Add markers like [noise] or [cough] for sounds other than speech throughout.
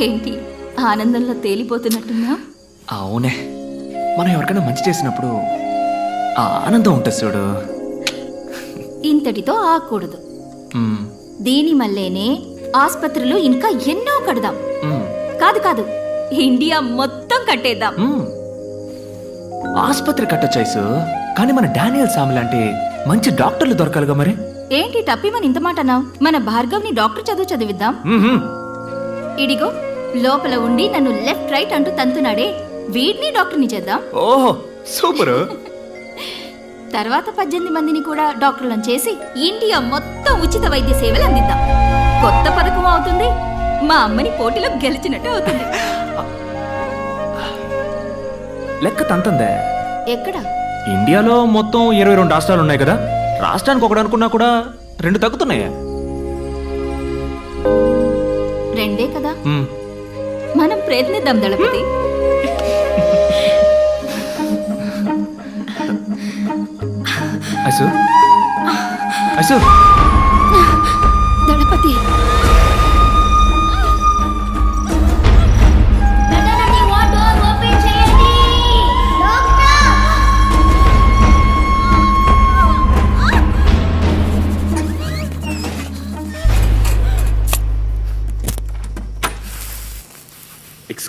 ఏంటి? ఆనందంలో తేలిపోతున్నట్టున్నా? అవునే. మనం ఎవరికైనా మంచి చేసినప్పుడు ఆ ఆనందం ఉంటుంది చూడు. ఇంతటితో ఆగకూడదు. మ్మ్. దీని మల్లేనే ఆస్పత్రులు ఇంకా ఎన్నో కడదాం. మ్మ్. కాదు కాదు. ఇండియా మొత్తం కట్టేద్దాం. మ్మ్. ఆసుపత్రి కట్టొచ్చాయిసు కానీ మన డానియల్ సామి లాంటి మంచి డాక్టర్లు దొరకాలిగా మరి. ఏంటి టప్పిమని ఇంత మాట అన్నావు? మన భార్గవ్ని డాక్టర్ చదువు చదివిద్దాం. మ్మ్. ఇడిగో. లోపల ఉండి నన్ను లెఫ్ట్ రైట్ అంటూ తంతున్నాడే వీడిని డాక్టర్ని చేద్దాం. ఓహో సూపరు. [laughs] తర్వాత పద్దెనిమిది మందిని కూడా డాక్టర్లను చేసి ఇండియా మొత్తం ఉచిత వైద్య సేవలు అందిద్దాం. కొత్త పథకం అవుతుంది. మా అమ్మని పోటీలో గెలిచినట్టు అవుతుంది. [laughs] లెక్క తంతందే. ఎక్కడ? ఇండియాలో మొత్తం ఇరవై రెండు రాష్ట్రాలు ఉన్నాయి కదా. రాష్ట్రానికి ఒకటి అనుకున్నా కూడా రెండు తగ్గుతున్నాయి. రెండే కదా. మనం ప్రయత్నిద్దాం దళపతి. అసు అసు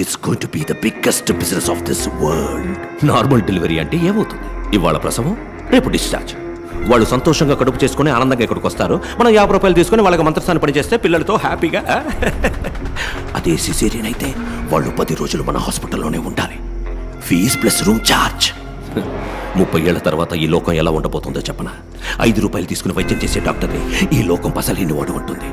it's going to be the biggest business of this world normal delivery అంటే ఏమవుతుంది? ఇవాళ ప్రసవం రేపు డిశ్చార్జ్ వాళ్ళు సంతోషంగా కడుపు చేసుకుని ఆనందంగా ఇక్కడికి వస్తారు. మనం యాభై రూపాయలు తీసుకుని వాళ్ళకి మంత్రస్థానం పని చేస్తే పిల్లలతో హ్యాపీగా. అదే సిసేరియన్ అయితే వాళ్ళు పది రోజులు మన హాస్పిటల్లోనే ఉండాలి. ఫీజ్ ప్లస్ రూమ్ ఛార్జ్ ముప్పై ఏళ్ళ తర్వాత ఈ లోకం ఎలా ఉండబోతుందో చెప్పనా? ఐదు రూపాయలు తీసుకుని వైద్యం చేసే డాక్టర్ని ఈ లోకం పసలేని వాడు ఉంటుంది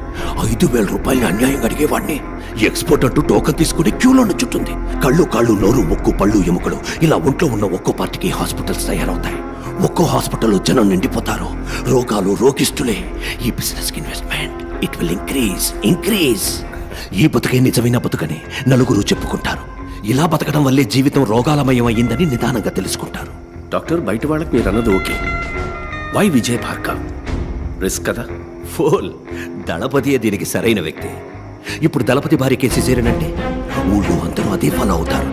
ఐదు వేల రూపాయలు అన్యాయం అడిగేవాడిని ఎక్స్పోర్ట్ అంటూ టోకన్ తీసుకుని క్యూలో నుంచుంటుంది. కళ్ళు కాళ్ళు నోరు ముక్కు పళ్ళు ఎముకలు ఇలా ఒంట్లో ఉన్న ఒక్కో పార్టీకి హాస్పిటల్స్ తయారవుతాయి. ఒక్కో హాస్పిటల్లో జనం నిండిపోతారు. రోగాలు రోగిస్తులే ఈ business investment. It will increase increase. ఈ బతుకే నిజమైన బతుకని నలుగురు చెప్పుకుంటారు. ఇలా బతకడం వల్లే జీవితం రోగాలమయం అయ్యిందని నిదానంగా తెలుసుకుంటారు. డాక్టర్ బయట వాళ్ళకి మీరు అన్నది okay. Why Vijay Bhargav? Risk కదా? ఫోల్. దళపతియే దీనికి సరైన వ్యక్తి. ఇప్పుడు దళపతి భార్య కేసు చేరినంటే ఊళ్ళో అందరూ అదే ఫాలో అవుతారు.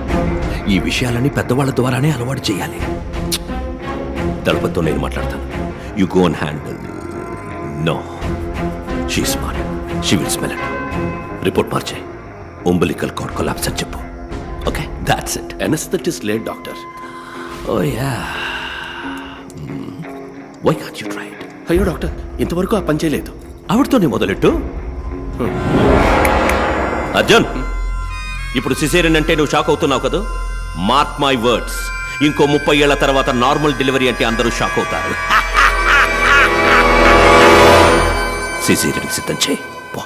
ఈ విషయాలని పెద్దవాళ్ళ ద్వారానే అలవాటు చేయాలి. దళపతితో నేను మాట్లాడతాను. You go and handle no she smart she will smell it report మార్చే. ఉంబలికల్ కార్డ్ కొలాప్స్ అని చెప్పు. Okay that's it anaesthetist late doctor oh yeah why can't you try it అయ్యో డాక్టర్ ఇంతవరకు ఆ పని చేయలేదు. ఆవిడతోనే మొదలెట్టు? అర్జున్ ఇప్పుడు సిసేరియన్ అంటే నువ్వు షాక్ అవుతున్నావు కదా? మార్క్ మై వర్డ్స్ ఇంకో ముప్పై ఏళ్ళ తర్వాత నార్మల్ డెలివరీ అంటే అందరూ షాక్ అవుతారు. [laughs] సిసేరియన్ సిద్ధం చేయి. పో.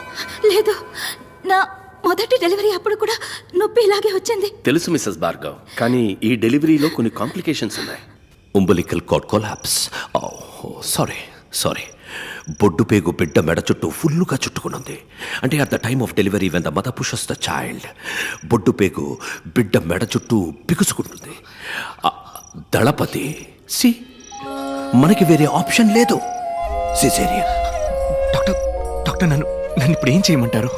లేదు. నా మొదటి డెలివరీ అప్పుడు కూడా నొప్పి ఇలాగే వచ్చింది. తెలుసు మిస్సెస్ భార్గవ్ కానీ ఈ డెలివరీలో కొన్ని కాంప్లికేషన్స్ ఉన్నాయి. Umbilical cord collapse. Oh, sorry sorry బొడ్డు పేగు బిడ్డ మెడ చుట్టూ ఫుల్లుగా చుట్టుకునుంది. అంటే at the time of delivery when the mother pushes the child బొడ్డు పేగు బిడ్డ మెడ చుట్టూ బిగుసుకుంటుంది. దళపతి సి మనకి వేరే ఆప్షన్ లేదు. సిసేరియన్ డాక్టర్ డాక్టర్ నన్ను నన్ను ఇప్పుడు ఏం చేయమంటారు?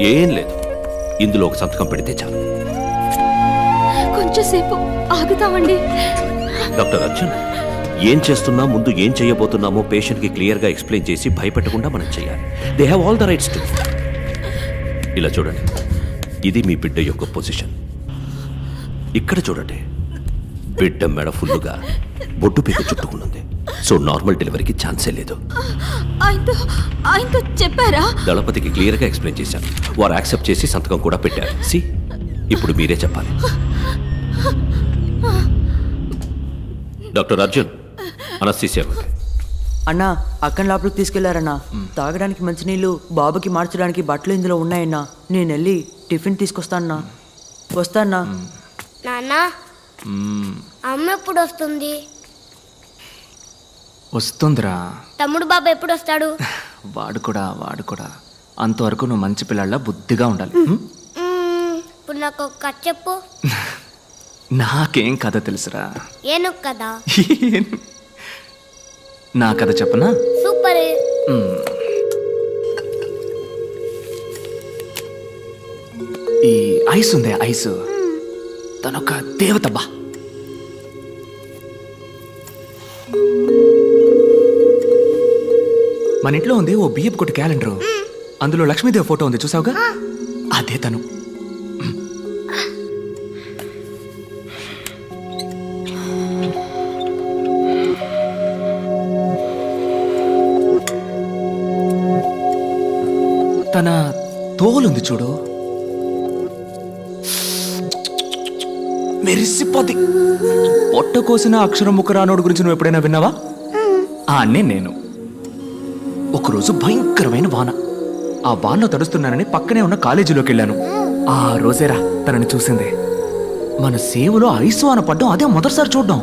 ఏం లేదు. ఇందులో ఒక సంతకం పెడితే చాలు. కొంచెంసేపు ఆగుతామండి. డాక్టర్ అర్జున్ ఏం చేస్తున్నా ముందు ఏం చేయబోతున్నామో పేషెంట్కి క్లియర్గా ఎక్స్ప్లెయిన్ చేసి భయపెట్టకుండా మనం చేయాలి. They have all the rights to ఇలా చూడండి. ఇది మీ బిడ్డ యొక్క పొజిషన్. ఇక్కడ చూడండి. బిడ్డ మెడ ఫుల్లుగా బొట్టు పీక చుట్టుకున్నది సో నార్మల్ డెలివరీకి ఛాన్సే లేదు. ఆయనతో ఆయనతో చెప్పారా? దళపతికి క్లియర్గా ఎక్స్ప్లెయిన్ చేశాను. వారు యాక్సెప్ట్ చేసి సంతకం కూడా పెట్టారు. సి ఇప్పుడు మీరే చెప్పాలి. డాక్టర్ అర్జున్ అనస్థీసియా అన్నా అక్కని లోపలికి తీసుకెళ్ళారన్నా. తాగడానికి మంచినీళ్ళు బాబుకి మార్చడానికి బట్టలు ఇందులో ఉన్నాయన్నా. నేను వెళ్ళి టిఫిన్ తీసుకొస్తానన్నా. వస్తానా నాన్న. అమ్మ ఎప్పుడు వస్తుంది? వస్తుందిరా. తమ్ముడు బాబా ఎప్పుడు వస్తాడు [laughs] వాడు కూడా వాడు కూడా. అంతవరకు నువ్వు మంచి పిల్లల బుద్ధిగా ఉండాలి. ఇప్పుడు నాకు ఒక కథ చెప్పు. [laughs] నాకేం కథ తెలుసురా? ఏను కదా ఏం- నా కథ చెప్పనా? సూపర్. ఈ ఐస్. ఉందే ఐస్ తనొక దేవత బా. మన ఇంట్లో ఉంది ఓ బియ్యపు కొట్టి క్యాలెండర్. అందులో లక్ష్మీదేవి ఫోటో ఉంది చూసావుగా? అదే తను. తన తోలుంది చూడు. మెరిసిపోద్ది. పొట్ట కోసిన అక్షరం ముక్క రానోడు గురించి నువ్వు ఎప్పుడైనా విన్నావా? ఆ అన్నే నేను. ఒకరోజు భయంకరమైన వాన. ఆ వానలో తడుస్తున్నానని పక్కనే ఉన్న కాలేజీలోకి వెళ్ళాను. ఆ రోజేరా తనని చూసింది. మన సేవలో ఐస్ వాన పడ్డం అదే మొదటిసారి చూడ్డం.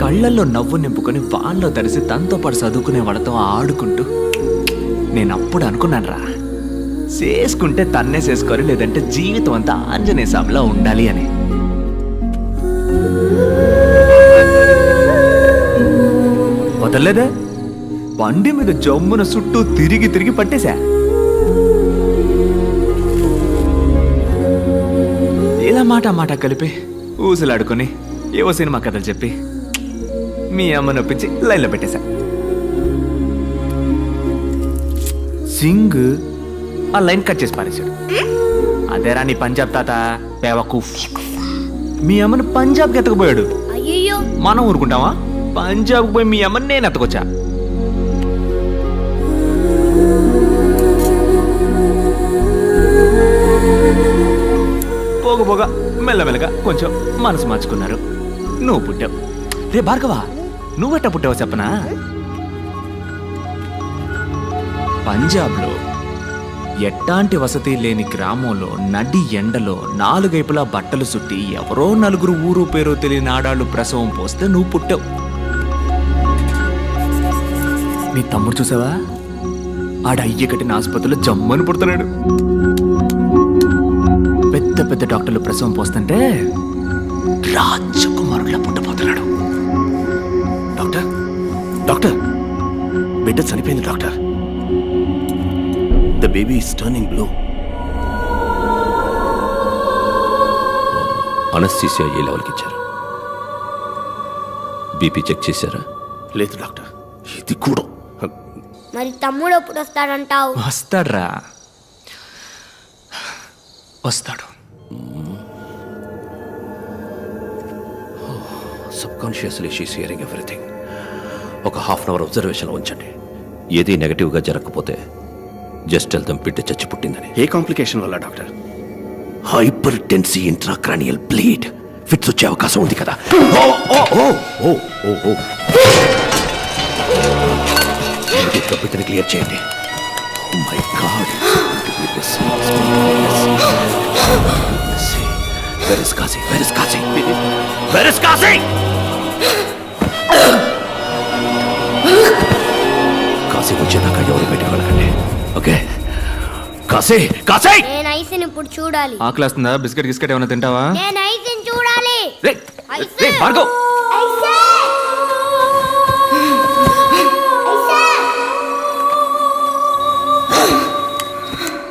కళ్ళల్లో నవ్వు నింపుకొని వాన్లో తడిసి తనతో పాటు చదువుకునే వాళ్ళతో ఆడుకుంటూ నేను అప్పుడు అనుకున్నాను రా చేసుకుంటే తన్నే చేసుకోవాలి లేదంటే జీవితం అంతా ఆంజనేయ స్వామిలా ఉండాలి అని. వదలలేదే బండి మీద జమ్మున చుట్టూ తిరిగి తిరిగి పట్టేశా. ఇలా మాట మాట కలిపి ఊసులాడుకొని ఏవో సినిమా కథలు చెప్పి మీ అమ్మ నొప్పించి లైన్లో పెట్టేశా. సింగ్ ఆ లైన్ కట్ చేసి పారేశాడు. అదేరా నీ పంజాబ్ తాత? బేవకూఫ్ మీ అమ్మని పంజాబ్కి ఎత్తకపోయాడు. మనం ఊరుకుంటావా పంజాబ్కి పోయి మీ అమ్మని నేను ఎత్తకొచ్చా? పోగ పోగా మెల్లమెల్లగా కొంచెం మనసు మార్చుకున్నారు. నువ్వు పుట్టావు. రే భార్గవా నువ్వెట్ట పుట్టావు చెప్పనా? పంజాబ్లో ఎట్టాంటి వసతి లేని గ్రామంలో నడి ఎండలో నాలుగైపులా బట్టలు సుట్టి ఎవరో నలుగురు ఊరు పేరు తెలియని ఆడాళ్ళు ప్రసవం పోస్తే నువ్వు పుట్టావు. నీ తమ్ముడు చూసావా? ఆడ అయ్య కట్టిన ఆసుపత్రిలో జమ్మని పుడుతున్నాడు పెద్ద పెద్ద డాక్టర్లు ప్రసవం పోస్తుంటే రాజకుమారులా పుట్టబోతున్నాడు. డాక్టర్ డాక్టర్ బిడ్డ చనిపోయింది doctor. The baby is turning blue. Anaesthesia ఏ లెవెల్కి ఇచ్చారు? బీపీ చెక్ చేశారా? లేదు డాక్టర్ ఇది కూడా మరి తమ్ముడు ఎప్పుడు వస్తాడంటావు? వస్తాడ్రా. వస్తాడు. Subconsciously she's hearing everything ఒక హాఫ్ అన్ అవర్ అబ్జర్వేషన్ ఉంచండి. ఏది నెగటివ్గా జరగకపోతే జస్ట్ వెళ్తాం బిడ్డ చచ్చి పుట్టిందని. ఏ కాంప్లికేషన్ వల్ల doctor? Hypertensive intracranial bleed fits వచ్చే అవకాశం ఉంది కదా. ఓ ఓ ఓ ఓ ఓ ఓ. బిడ్డని క్లియర్ చేయండి. ఓ my God where is Kashi where is Kashi where is Kashi Kashi వచ్చేదాకా ఎవరు బయటకు వెళ్ళకండి ఓకే కాశీ కాశీ నేను ఐస్ని ఇప్పుడు చూడాలి. ఆకలేస్తుందా? బిస్కెట్ గిస్కెట్ ఏమైనా తింటావా? నేను ఐస్ని చూడాలి. రే రే భార్గవ్!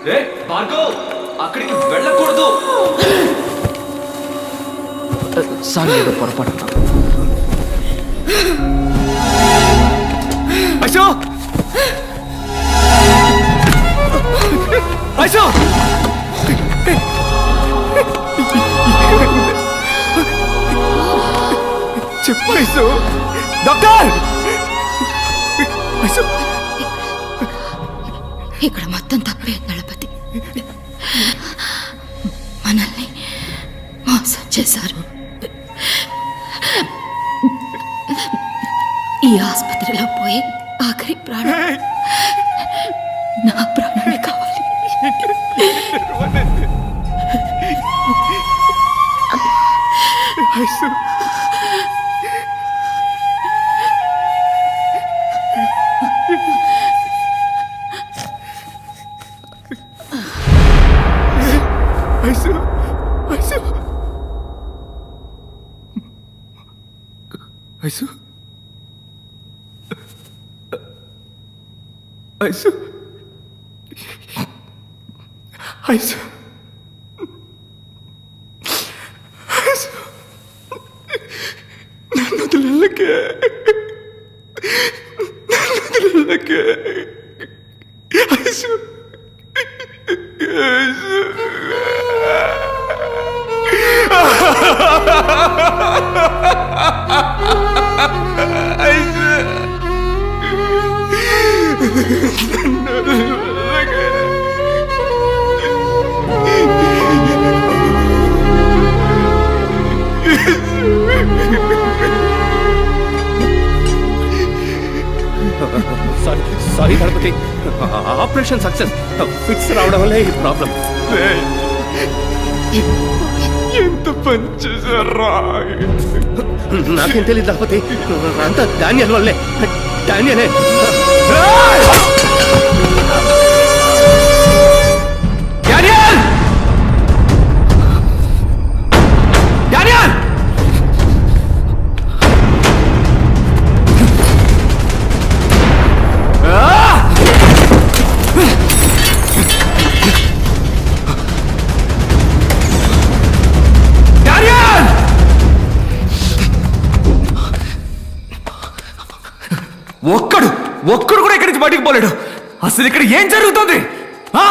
రే భార్గవ్ అక్కడికి వెళ్ళకూడదు. సారీ ఏదో పొరపాటు ఐశో ఐశో చెప్పు డాక్టర్! ఐశో ఇక్కడ మొత్తం తప్పే గణపతి. మనల్ని మోసం చేశారు. ఈ ఆసుపత్రిలో పోయి ఆఖరి ప్రాణం నా ప్రాణమే కావాలి. ఐసు ఐసు ఐసు నన్ను వదిలేళ్ళకే నన్ను వదిలేళ్ళకే ఐసు ice sorry sorry Ganapathi. Operation success. Fits రావడం వల్లే ఈ ప్రాబ్లం. ఎంత పని చేశారా? నాకేం తెలియదు గణపతి. అంతా డానియల్ వల్లే. డానియలే. డానియల్ బయటకు పోలేడు అసలు ఇక్కడ ఏం జరుగుతుంది ఆ?